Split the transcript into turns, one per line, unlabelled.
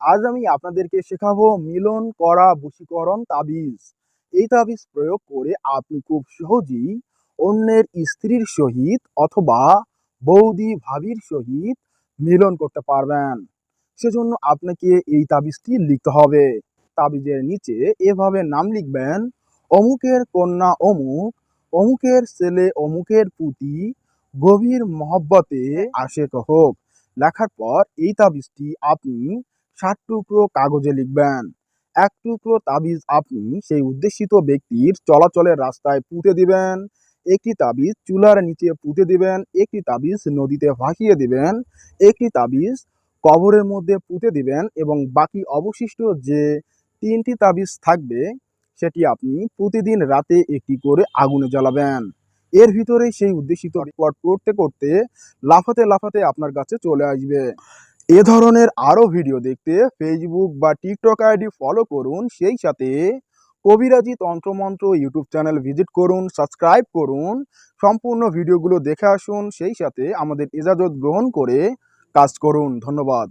আজ আমি আপনাদেরকে শেখাবো মিলন করা বশীকরণ তাবিজ। এই তাবিজ প্রয়োগ করে আপনি খুব সহজেই অন্যের স্ত্রীর সহিত অথবা বৌদি ভাবির সহিত মিলন করতে পারবেন। সেজন্য আপনাকে এই তাবিজটি লিখতে হবে। তাবিজের নিচে এভাবে নাম লিখবেন, অমুকের কন্যা অমুক, অমুকের ছেলে অমুকের পুতি, গভীর মহব্বতে আশেক হোক। লেখার পর এই তাবিজটি আপনি ষাট টুকরো কাগজে লিখবেন। এক টুকরো তাবিজ আপনি সেই উদ্দেশিত ব্যক্তির চলাচলের রাস্তায় পুঁতে দিবেন। একটি তাবিজ চুলার নিচে পুঁতে দিবেন। একটি তাবিজ নদীতে ভাসিয়ে দিবেন। একটি তাবিজ কবরের মধ্যে পুঁতে দিবেন এবং বাকি অবশিষ্ট যে তিনটি তাবিজ থাকবে, সেটি আপনি প্রতিদিন রাতে একটি করে আগুনে জ্বালাবেন। এর ভিতরে সেই উদ্দেশিত রিপোর্ট করতে করতে লাফাতে লাফাতে আপনার কাছে চলে আসবে। এ ধরনের আরও ভিডিও দেখতে ফেসবুক বা টিকটক আইডি ফলো করুন। সেই সাথে কবিরাজি তন্ত্রমন্ত্র ইউটিউব চ্যানেল ভিজিট করুন সাবস্ক্রাইব করুন, সম্পূর্ণ ভিডিওগুলো দেখে আসুন। সেই সাথে আমাদের ইজাজত গ্রহণ করে কাজ করুন। ধন্যবাদ।